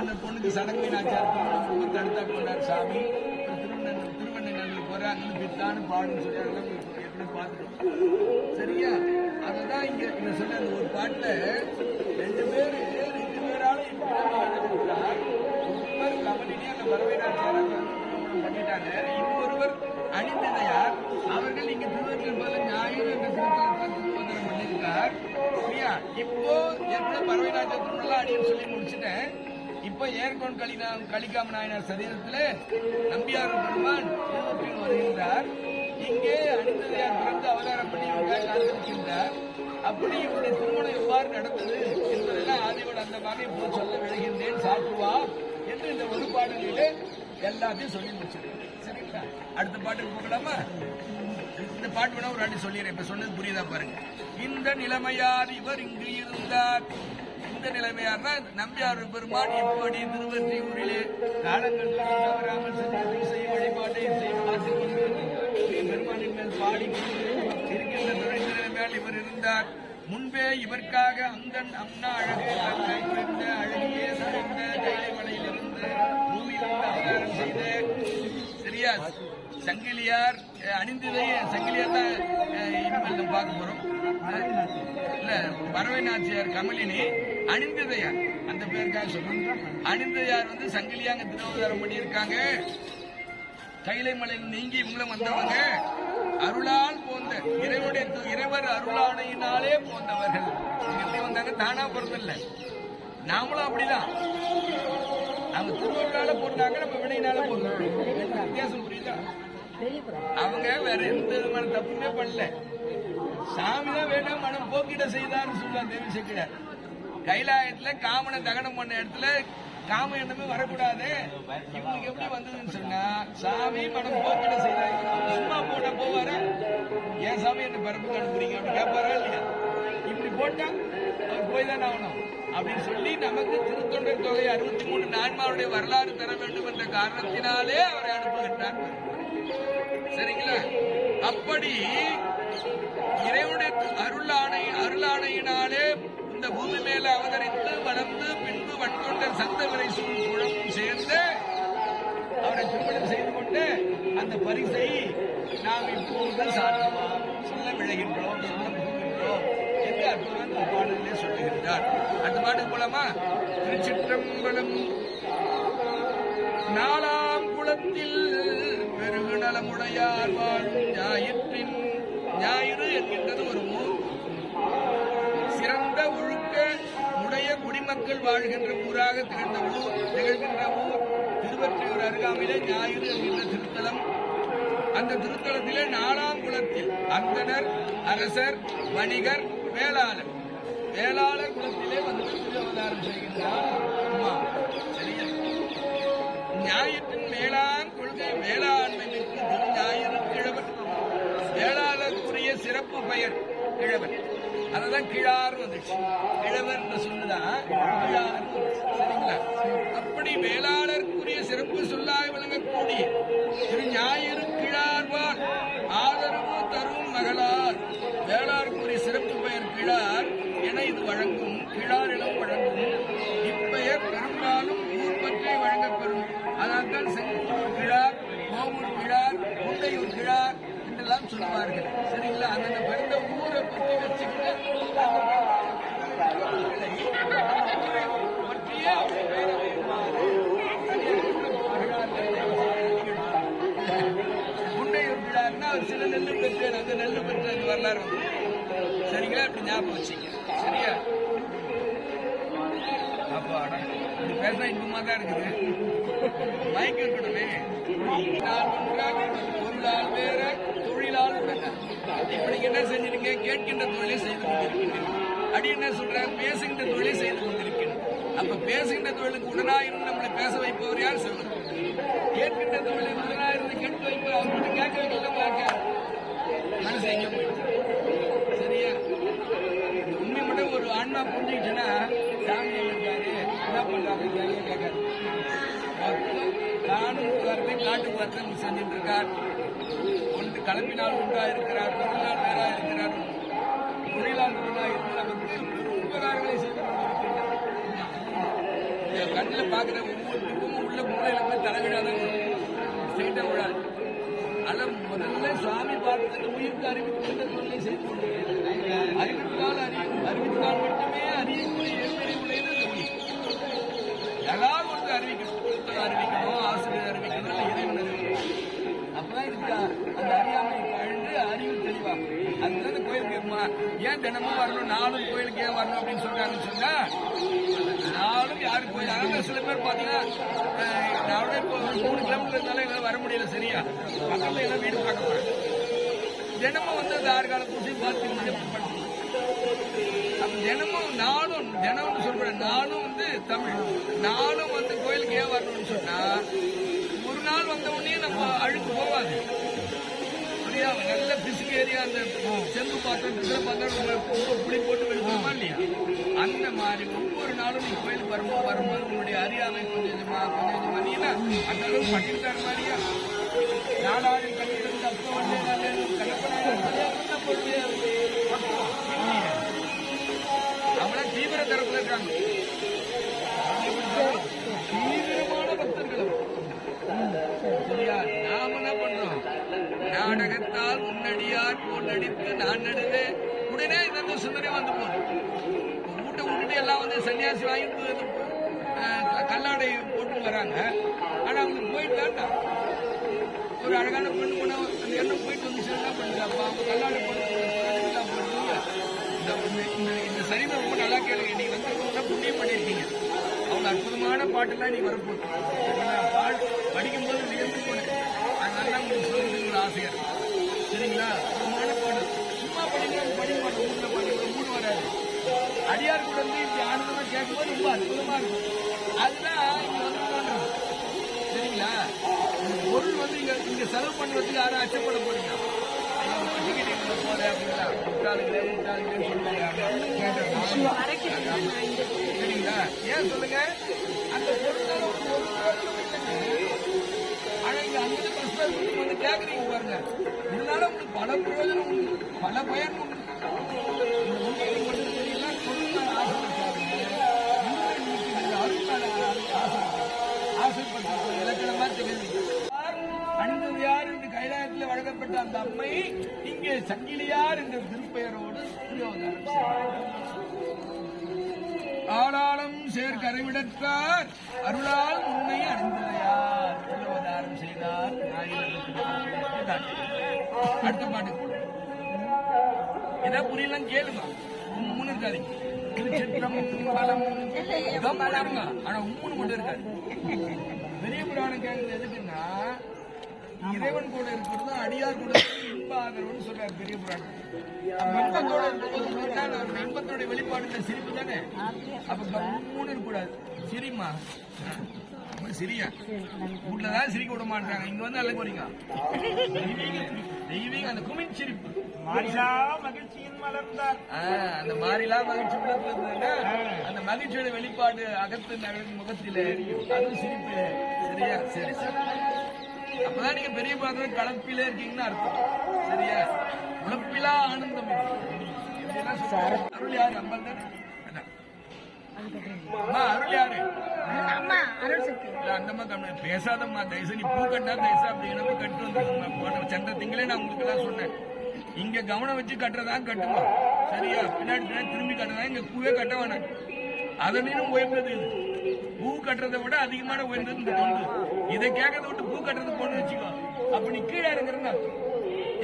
அந்த பொண்ணுக்கு சடங்கு நாச்சார் திருமணம் தடுத்தா கொண்டார் சாமி. திருவண்ணன் திருவண்ணநல்லூர் போற அங்கே பித்தான்னு பாடுன்னு சொல்லியாங்க அதெல்லாம் எப்படி சரியா? அதுதான் இங்க நான் சொன்ன அந்த ஒரு பாட்டுல ரெண்டு பேர் ரெண்டு பேராலும் ஒருவர் கமலினி அந்த பறவை பண்ணிட்டாங்க. இன்னொருவர் அணிந்ததையார் அவர்கள் இங்க திருவத்தில் போல ஞாயிறு என்ற திருத்தலத்தில் திருவந்தனம் பண்ணியிருக்கார். சரியா? இப்போ ஏற்கனவே பறவை ராஜா திருமணம் அடின்னு சொல்லி முடிச்சுட்டேன். இப்ப ஏற்கோன் கலினா கலிகாம நாயனார் சரீரத்தில் நம்பியார் பெருமான் திருவற்றில் வருகின்றார். இங்கே அணிந்ததையார் பிறந்து அவதாரம் பண்ணி காத்திருக்கின்றார். அப்படி இவருடைய திருமணம் எவ்வாறு நடந்தது என்பதெல்லாம் ஆதியோட அந்த மாதிரி போல் சொல்ல விளைகின்றேன் சாப்பிடுவா என்று இந்த ஒரு பாடலிலே எல்லாத்தையும் சொல்லி முடிச்சிருக்கேன் சரிங்களா? அடுத்த பாட்டுக்கு போகலாமா? இந்த பாட்டு வேணா ஒரு வாட்டி சொல்லிடுறேன். இப்ப சொன்னது புரியுதா பாருங்க. இந்த நிலைமையார் இவர் இங்கு இருந்தார். இந்த நிலைமையாக நம்பியார் பெருமான் எப்படி திருவற்றியூரிலே காலங்கள் தவறாமல் சென்று செய்ய வழிபாட்டை பெருமானின் மேல் பாடி இருக்கின்ற துறைந்த நிலைமையால் இவர் இருந்தார். முன்பே இவர்க்காக அங்கன் அம்னா அழகு அழகை புரிந்த அழகியே சார்ந்த கைலைமலையிலிருந்து பூமியிலிருந்து அவதாரம் செய்த சரியா சங்கிலியார் அஹ், அணிந்ததை சங்கிலியார் தான் அஹ், இனிமேல் பார்க்க போறோம். இல்ல பறவை நாச்சியார் கமலினி அணிந்ததையார் அந்த பேருக்காக சொல்றோம். அணிந்ததையார் வந்து சங்கிலியாங்க திருவதாரம் பண்ணியிருக்காங்க? கைலை மலையில் நீங்கி இவங்களும் வந்தவங்க. அருளால் போந்த இறைவனுடைய இறைவர் அருளானையினாலே போந்தவர்கள். எப்படி வந்தாங்க தானா பிறந்தில்ல நாமளும் அப்படிதான். அவங்க திருவருளால போட்டாங்க நம்ம வினையினால போறோம் வித்தியாசம் புரியுதா? அவங்க வேற எந்த விதமான தப்புமே பண்ணல. சாமி தான் வேண்டாம் மனம் போக்கிட செய்தான்னு சொல்லுவாங்க தேவி செக்கிடார் கைலாயத்துல காமனை தகனம் பண்ண இடத்துல காம எண்ணமே வரக்கூடாது. இவங்களுக்கு எப்படி வந்ததுன்னு சொன்னா சாமி மனம் போக்கிட செய்யறாங்க சும்மா போட்டா போவாரு? ஏன் சாமி என்ன பிறப்பு அனுப்புறீங்க அப்படி கேட்பாரா இல்லையா? இப்படி போட்டா அவர் போய் தான் ஆகணும். அப்படின்னு சொல்லி நமக்கு திருத்தொண்டர் தொகை அறுபத்தி மூணு நான்மாருடைய வரலாறு தர வேண்டும் என்ற காரணத்தினாலே அவரை அனுப்புகின்றார். சரிங்களா? அப்படி இறைவனுடைய அருளாணை அருளாணையினாலே பூமி மேல அவதரித்து வளர்ந்து பின்பு வன்கொண்டர் சந்தவரை சூழ் குழம்பும் சேர்ந்து அவரை திருமணம் செய்து கொண்டு அந்த பரிசை நாம் இப்போது சாற்றுவோம் சொல்ல விளைகின்றோம் சொல்ல போகின்றோம் என்று அற்புதமான ஒரு பாடலிலே சொல்லுகின்றார். அந்த பாடு மூலமா திருச்சிற்றம்பலம் நாலாம் குளத்தில் பெருகு நலமுடையார் வாழும் ஞாயிற்றின் ஞாயிறு என்கின்றது ஒரு வாழ்கின்ற ஊராக திகழ்ந்த ஊர் திகழ்கின்ற ஊர் திருவற்றியூர் அருகாமையிலே ஞாயிறு என்கின்ற திருத்தலம். அந்த திருத்தலத்திலே நாலாம் குலத்தில் அந்தனர் அரசர் வணிகர் வேளாளர். வேளாளர் குலத்திலே வந்து திருவதாரம் செய்கின்றார் அம்மா. சரியா? ஞாயிற்றின் மேலாண் கொள்கை வேளாண்மை மிக்க திரு ஞாயிறு கிழவன். வேளாளருக்குரிய சிறப்பு பெயர் கிழவன். அதுதான் கிழார் வந்துச்சு கிழவன் சொல்லுதான் கிழார் சரிங்களா? அப்படி வேளாளருக்குரிய சிறப்பு சொல்லாக விளங்கக்கூடிய திரு ஞாயிறு கிழார்வார் ஆதரவு தரும் மகளார். வேளாருக்குரிய சிறப்பு பெயர் கிழார் என இது வழங்கும் கிழார் ஞாபகம் வச்சுங்க. சரியா? அப்பாடா பேசினா தான் இருக்குது. இருக்கணுமே. பொருளால் வேற தொழிலால் இப்ப நீங்க என்ன செஞ்சிருங்க கேட்கின்ற தொழிலை செய்து கொண்டிருக்கிறீர்கள் அடி என்ன சொல்றார் பேசுகின்ற தொழிலை செய்து கொண்டிருக்கிறேன் அப்ப பேசுகின்ற தொழிலுக்கு உடனாயிருந்து நம்மளை பேச வைப்பவர் யார்? சொல்றது கேட்கின்ற தொழிலை உடனாயிருந்து கேட்டு வைப்பவர். அவர்கிட்ட கேட்க மனசு எங்க சரியா இந்த உண்மை மட்டும் ஒரு புரிஞ்சுக்கிச்சுன்னா சாமி இருக்காரு என்ன பண்றாரு கேள்வி கேட்காரு மொத்தம் காணும் புகாரத்தை காட்டு செஞ்சுட்டு இருக்கார். ஒன்று கிளம்பினால் உண்டா இருக்கிறார் பொருளால் வேறா இருக்கிறார். தொழிலால் பொருளா இருக்கிறார் உபகாரங்களை செய்து கொண்டிருக்கின்றார். கண்ணில் பார்க்குற ஒவ்வொருத்துக்கும் உள்ள மூளையில போய் தலைவிழாதான் ஸ்ட்ரெயிட்டாக விழாது அதில் முதல்ல சுவாமி பார்த்தது உயிருக்கு தொழிலை செய்து கழிந்து அறிவு தெளிவாகும் அதுதான் கோயிலுக்கு இருக்குமா ஏன் தினமும் வரணும்? நாளும் கோயிலுக்கு ஏன் வரணும் அப்படின்னு சொல்றாங்கன்னு சொன்னா நாளும் யாருக்கு கோயில்? அதனால சில பேர் பாத்தீங்கன்னா நான் இப்போ ஒரு மூணு கிலோமீட்டர் இருந்தாலும் என்னால வர முடியல சரியா. பக்கத்துல எல்லாம் வீடு பார்க்க போறேன். தினமும் வந்து அந்த ஆறு கால பூசி பார்த்து பண்ணுறேன் அப்ப தினமும் நானும் தினம்னு சொல்றேன் நானும் வந்து தமிழ். நானும் வந்து கோயிலுக்கு ஏன் வரணும்னு சொன்னா ஒரு நாள் வந்த உடனே நம்ம அழுக்கு போகாது. ஏரியா நல்ல பிசுக்கு ஏரியா அந்த செம்பு பாத்திரம் பிசுல பாத்திரம் நம்ம புளி போட்டு வெளுக்கணுமா இல்லையா? அந்த மாதிரி ஒவ்வொரு நாளும் நீ கோயிலுக்கு வரும்போது வரும்போது உங்களுடைய அறியாமை கொஞ்சம் கொஞ்சமா கொஞ்சம் கொஞ்சமா. நீனா அந்த அளவுக்கு பண்ணிட்டு மாதிரியா? நாடாடு கட்டிட்டு அப்போ வந்து அவங்கள தீவிர தரப்புல இருக்காங்க. தீவிரமான சரியா நாம என்ன பண்றோம்? நாடகத்தால் முன்னடியார் போன்றடித்து நான் நடுவே உடனே இந்த சிந்தனை வந்து போகும் வீட்டை விட்டுட்டு எல்லாம் வந்து சன்னியாசி வாங்கி கல்லாடை போட்டு வராங்க. ஆனா அவங்களுக்கு போயிட்டு ஒரு அழகான பெண்ணு பொண்ணு அந்த எண்ணம் போயிட்டு வந்துச்சு என்ன பண்ணுது? அவங்க கல்லாடை போட்டு இந்த இந்த- சரிவை ரொம்ப நல்லா கேளுங்க. நீங்க வந்து புண்ணியம் பண்ணியிருக்கீங்க. ஒரு அற்புதமான பாட்டுலாம் நீ வரப்போகுது சரிங்களா? பாட் படிக்கும்போது வியந்து போனேன் அதனால தான் உங்களுக்கு சொல்றதுக்கு ஒரு ஆசையா சரிங்களா? அற்புதமான பாட்டு சும்மா படிக்கிற படிக்க மாட்டோம் வீட்டில் படிக்கிற மூடு வராது. அடியார் கூட வந்து இப்படி ஆனந்தமா கேட்கும்போது ரொம்ப அற்புதமா இருக்கும். அதுதான் வந்து சரிங்களா? பொருள் வந்து இங்க இங்க செலவு பண்ணுறதுக்கு யாரும் அச்சப்பட போறீங்க ஐயோ, போறேன் அப்படின்னா முட்டாளுங்களே முட்டாளுங்களே சொல்லுங்க. சரிங்களா ஏன் சொல்லுங்க அந்த ஒரு ஆனா இங்க வந்து கேக்குறீங்க பாருங்க இதனால உங்களுக்கு பல பிரயோஜனம் உண்டு பல பயன் உண்டு இந்த தெரியுது யார் என்று கைலாயத்தில் வழங்கப்பட்ட அந்த அம்மை இங்கே சங்கிலியார் என்ற திருப்பெயரோடு ஆளாளம் சேர் கரைவிடற்றார் அருளால் உன்னை அணிந்ததையார் புரியோதாரம் செய்தார். அடுத்த பாட்டு. ஏதாவது புரியலாம் கேளுங்க மூணு இருக்காதீங்க திருச்சிற்றம்பலம் கம்முன்னு இருங்க. ஆனா மூணு மட்டும் இருக்காது. பெரிய புராணம் கேட்கறது எதுக்குன்னா இறைவன் கூட இருக்கிறதும் அடியார் கூட ஆதரவுன்னு சொல்றாரு பெரிய புராணம் இன்பத்தோட இருக்கும்போது தான் வெளிப்பாடு சிரிப்பு தானே? அப்ப கம்முன்னு இருக்கக்கூடாது சிரிமா சிரியா. வீட்டுல தான் சிரிக்க விட மாட்டாங்க இங்க வந்து அல்ல போறீங்க தெய்வீக அந்த குமிழ் சிரிப்பு. மாறிலா மகிழ்ச்சியின் மலர்ந்தார். அந்த மாதிரிலாம் மகிழ்ச்சி உள்ளத்துல இருந்ததுன்னா அந்த மகிழ்ச்சியோட வெளிப்பாடு அகத்து முகத்திலே அதுவும் சிரிப்பு. சரியா? சரி சரி. அப்பதான் நீங்க பெரிய பாத்திரம் கலப்பிலே இருக்கீங்கன்னு அர்த்தம். சரியா? உழப்பிலா ஆனந்தம். அருள் யாரு? அம்பல் தானே? அருள் யாரு? அம்மா அருள் சக்தி. இல்ல, அந்த மாதிரி தமிழ். பேசாதம்மா தயவுசு நீ பூ கட்டா தயசா அப்படிங்கிற கட்டு வந்துருக்குமா போன சந்த திங்களே நான் உங்களுக்கு எல்லாம் சொன்னேன். இங்க கவனம் வச்சு கட்டுறதா கட்டுமா? சரியா? பின்னாடி பின்னாடி திரும்பி கட்டுறதா? இங்க பூவே கட்ட வேணாம் அதை நீனும் இது பூ கட்டுறதை விட அதிகமான உயர்ந்தது இந்த தொண்டு. இதை கேட்கறத விட்டு பூ கட்டுறது போன்னு வச்சுக்கோ. அப்ப நீ கீழே இறங்குறன்னு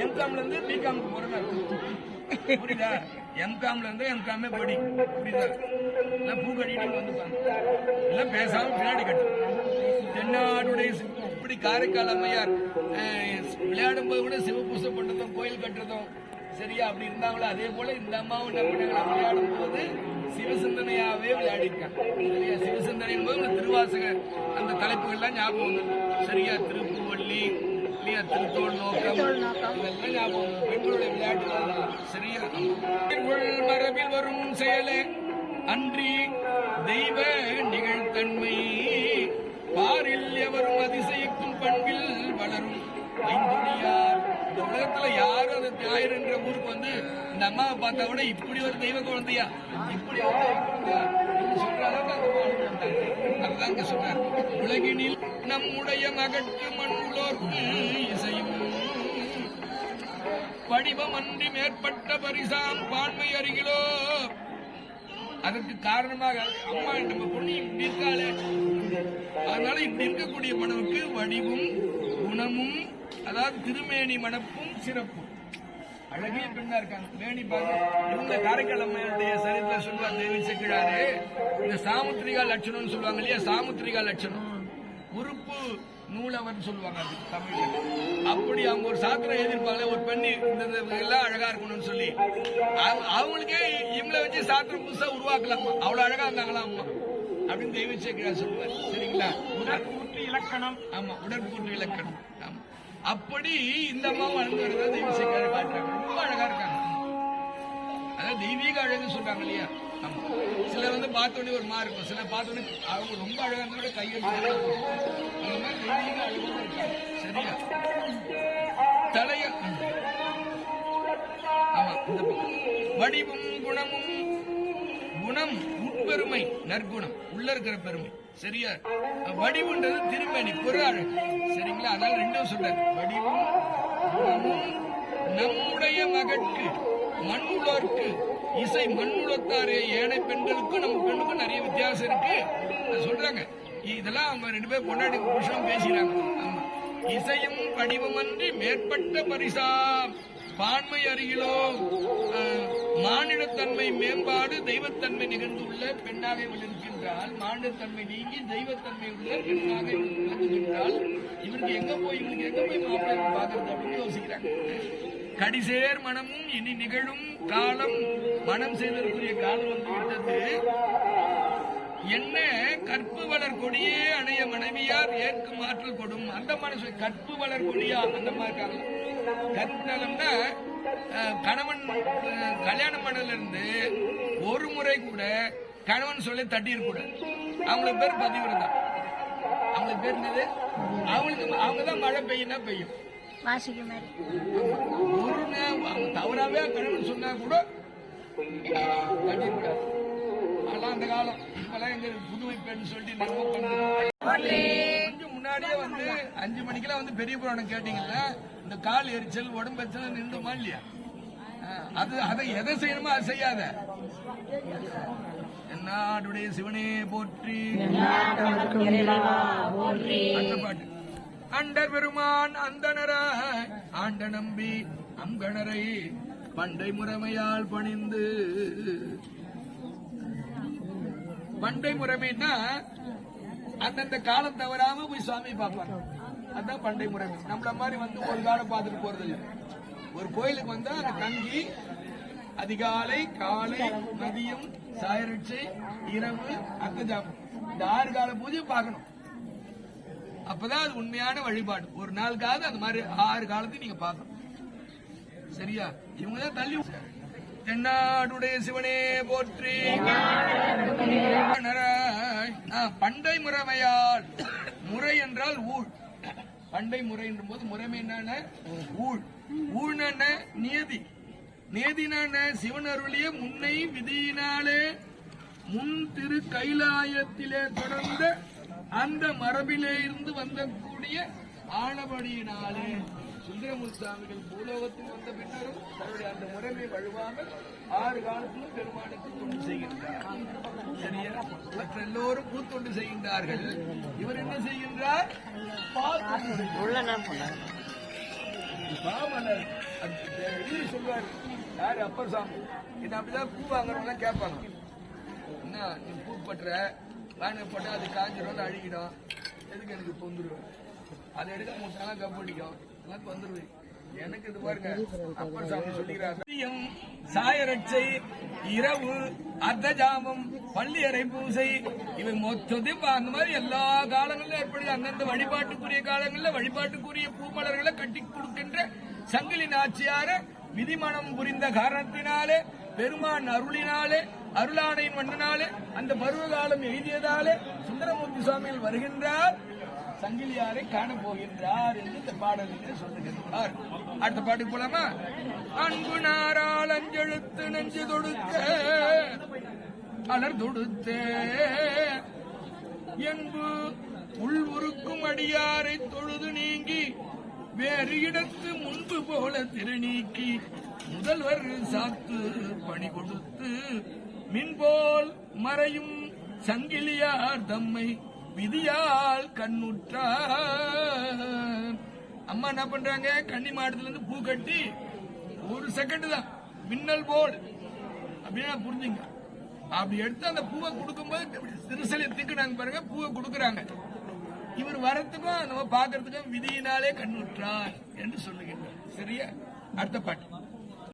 எம்காம்ல இருந்து பிகாம்க்கு போறேன்னு புரியுதா? எம்காம்ல இருந்து எம்காமே படி. புரியுதா? எல்லாம் பூ கட்டிட்டு வந்துப்பாங்க எல்லாம் பேசாம பின்னாடி கட்டு. தென்னாடுடைய இப்படி காரைக்கால் அம்மையார் விளையாடும் போது கூட சிவபூசை பண்றதும் கோயில் கட்டுறதும் சரியா அப்படி இருந்தாங்களோ அதே போல இந்த அம்மாவும் என்ன பண்ணாங்களா விளையாடும் போது சிவசிந்தனையாவே விளையாடிருக்காங்க சரியா சிவசிந்தனை போது இந்த திருவாசக அந்த தலைப்புகள்லாம் ஞாபகம் வந்து சரியா திருப்புவள்ளி இல்லையா திருத்தோள் நோக்கம் இதெல்லாம் ஞாபகம் வந்தது. பெண்களுடைய விளையாட்டு. சரியா? மரபில் வரும் செயலே அன்றி தெய்வ நிகழ்த்தன்மை. பாரில் எவரும் அதிசயிக்கும் பண்பில் வளரும் ஐந்துணியார். இந்த உலகத்துல யாரும் அந்த ஞாயிறு என்ற ஊருக்கு வந்து இந்த அம்மாவை பார்த்தா கூட இப்படி ஒரு தெய்வ குழந்தையா? இப்படி சொல்ற அளவுக்கு அந்த அம்மா உலகினில் நம்முடைய மகற்கு மண்ணுலோர்க்கு இசையும். வடிவமன்றி மேற்பட்ட பரிசாம் பான்மை அருகிலோ அதற்கு காரணமாக அம்மா நம்ம பொண்ணு இப்படி இருக்காளே. அதனால இப்படி இருக்கக்கூடிய மனவுக்கு வடிவும் குணமும் அதாவது திருமேனி மனப்பும் சிறப்பும். அழகிய பெண்ணா இருக்காங்க. மேனி பாருங்க. இவங்க காரைக்கால் அம்மையுடைய சரித்திர சொல்லுவாங்க தேவி இந்த சாமுத்திரிகா லட்சணம்னு சொல்லுவாங்க இல்லையா? சாமுத்திரிகா லட்சணம். உறுப்பு நூலவன் சொல்லுவாங்க அது தமிழ்ல. அப்படி அவங்க ஒரு சாத்திரம் எழுதியிருப்பாங்க. ஒரு பெண்ணு இந்த எல்லாம் அழகா இருக்கணும்னு சொல்லி. அவங்க- அவங்களுக்கே இவங்களை வச்சு சாத்திரம் புதுசா உருவாக்கலாமா. அவ்வளவு அழகா இருந்தாங்களாம் அம்மா? அப்படின்னு தெய்வ சேக்கிழார் சொல்லுவார். சரிங்களா? உடற்கூற்று இலக்கணம். ஆமா உடற்பூட்டு இலக்கணம். ஆமா. அப்படி இந்த அம்மா வளர்ந்து வரதா தெய்வ சேக்கிழார் காட்டுறாங்க ரொம்ப அழகா இருக்காங்க. அதாவது தெய்வீக அழகு சொல்றாங்க இல்லையா? ஆமா. சிலர் வந்து பார்த்தோடனே ஒரு மா இருக்கும். சிலர் பார்த்தோன்னே அவங்க ரொம்ப அழகா இருந்தோட கூட தெய்வீக அழகு இருக்காங்க சரியா? தலைய ஆமா. இந்த வடிவும் குணமும் குணம் உட்பெருமை நற்குணம். உள்ள இருக்கிற பெருமை. சரியா? வடிவுன்றது திருமணி பொரு அழகு சரிங்களா? அதனால ரெண்டும் சொல்றாரு. வடிவும் நம்முடைய மகட்கு மண்ணுலோர்க்கு. இசை மண்ணுலத்தாரே ஏழை பெண்களுக்கும் நம்ம பெண்ணுக்கும் நிறைய வித்தியாசம் இருக்கு. சொல்றாங்க. இதெல்லாம் அவங்க ரெண்டு பேரும் பொண்டாடி புருஷனும் பேசிக்கிறாங்க. ஆமா. இசையும் வடிவமன்றி மேற்பட்ட பரிசா பான்மை அருகிலோ மாநிலத்தன்மை மேம்பாடு தெய்வத்தன்மை நிகழ்ந்துள்ள பெண்ணாக இவள் இருக்கின்றால் மாநிலத்தன்மை நீங்கி தெய்வத்தன்மை உள்ள பெண்ணாக இவள் விளங்குகின்றால் இவருக்கு எங்க போய் இவருக்கு எங்க போய் மாப்பிள்ளை பார்க்கறது அப்படின்னு யோசிக்கிறாங்க. கடிசேர் மனமும் இனி நிகழும் காலம். மனம் செய்தற்குரிய காலம் வந்து விட்டது. என்ன? கற்பு வளர் கொடியே அணைய மனைவியார் ஏற்கு மாற்றல் கொடும். அந்த மனசு கற்பு வளர் கொடியா? அந்த மாதிரி இருக்காங்க. கற்பு நலம்னா கணவன் கல்யாணம் இருந்து ஒரு முறை கூட கணவன் சொல்லி தட்டியிருக்க கூடாது அவங்களுக்கு பேர் பதிவிரதா அவங்களுக்கு பேர் என்னது? அவங்களுக்கு அவங்க தான் மழை பெய்யும்னா பெய்யும். ஒரு அவங்க தவறாவே கணவன் சொன்னா கூட கட்டியிருக்கூடாது அதெல்லாம் அந்த காலம். இப்பெல்லாம் எங்க புதுமை பெண் சொல்லிட்டு நம்ம முன்னாடியே வந்து அஞ்சு மணிக்கெல்லாம் வந்து பெரிய புராணம் கேட்டீங்கல்ல இந்த கால் எரிச்சல் உடம்பு எரிச்சல் நின்றுமா இல்லையா? அது அதை எதை செய்யணுமோ அதை செய்யாத. என்னாடுடைய சிவனே போற்றி. பாட்டு. அண்டர் பெருமான் அந்தனராய் ஆண்ட நம்பி அங்கணரை பண்டை முறைமையால் பணிந்து. பண்டை முறைமைன்னா அந்தந்த காலம் தவறாம போய் சுவாமி பார்ப்பாங்க அதான் பண்டை முறைமை நம்மள மாதிரி வந்து ஒரு காலம் பார்த்துட்டு போறது இல்லை. ஒரு கோயிலுக்கு வந்தா அந்த தங்கி அதிகாலை காலை மதியம் சாயரட்சை இரவு அத்தஜாமம் இந்த ஆறு கால பூஜை பார்க்கணும். அப்பதான் அது உண்மையான வழிபாடு. ஒரு நாளுக்காவது அந்த மாதிரி ஆறு காலத்தையும் நீங்க பார்க்கணும். சரியா? இவங்க தான் தள்ளி தென்னாடுடைய சிவனே போற்றி. பண்டை முறைமையால். முறை என்றால் ஊழ். பண்டை முறை போது முறைமை என்னன்னா? ஊழ். ஊழ்னா நியதி. நேதினான சிவன் அருளிய முன்னை விதியினாலே முன் திரு கைலாயத்திலே தொடர்ந்த அந்த மரபிலே இருந்து வந்தக்கூடிய ஆணவடியினாலே சுந்தரமூர்த்தி சுவாமிகள் பூலோகத்தில் வந்த பின்னரும் தன்னுடைய அந்த முறைமை வழுவாமல் ஆறு காலத்திலும் பெருமானுக்கு தொண்டு செய்கின்றார். மற்ற எல்லோரும் பூத்தொண்டு செய்கின்றார்கள். இவர் என்ன செய்கின்றார். பாமலர் அது எழுதி சொல்லுவார். யாரு? அப்பர் சாமி. என்ன அப்படிதான் பூ வாங்குறவங்க கேட்பாங்க என்ன நீ பூ பற்ற வாங்க போட்டா அது காஞ்சிரும் அழுகிடும். எதுக்கு எனக்கு தொந்துருவேன் அதை எடுக்க மூட்டாலாம் கப்படிக்கும் எனக்கு தொந்துருவேன் எனக்கு இது பாருங்க. அப்பர் சாமி சொல்லுகிறார் சாயரட்சை இரவு அர்த்தஜாமம் பள்ளியறை பூசை இவை மொத்தத்தையும் அந்த மாதிரி எல்லா காலங்களிலும் ஏற்படுது. அந்தந்த வழிபாட்டுக்குரிய காலங்களில் வழிபாட்டுக்குரிய பூமலர்களை கட்டி கொடுக்கின்ற சங்கிலி நாச்சியார விதிமணம் புரிந்த காரணத்தினாலே பெருமான் அருளினாலே அருளாணையின் மன்னனாலே அந்த பருவ காலம் எழுதியதாலே சுந்தரமூர்த்தி சுவாமிகள் வருகின்றார். சங்கிலியாரை காண போகின்றார் என்று இந்த பாடலிலே சொல்லுகின்றார். அடுத்த பாட்டுக்கு போலாமா? அன்பு நாரால் அஞ்செழுத்து நெஞ்சு தொடுத்த அலர் தொடுத்தே. என்பு உள் உருக்கும் அடியாரை தொழுது நீங்கி வேறு இடத்து முன்பு போல திருநீக்கி முதல்வர் சாத்து பணி கொடுத்து மின்போல் மறையும் சங்கிலியார் தம்மை விதியால் கண்ணுற்றார் அம்மா என்ன பண்றாங்க? கன்னி மாடத்துல இருந்து பூ கட்டி ஒரு செகண்ட் தான். மின்னல் போல். அப்படின்னு புரிஞ்சுங்க. அப்படி எடுத்து அந்த பூவை கொடுக்கும்போது சிறுசலை திக்குனாங்க பாருங்க பூவை கொடுக்குறாங்க. இவர் வரத்துக்கும் நம்ம பார்க்கறதுக்கும் விதியினாலே கண்ணுற்றார் என்று சொல்லுகின்றார். சரியா? அடுத்த பாட்டு.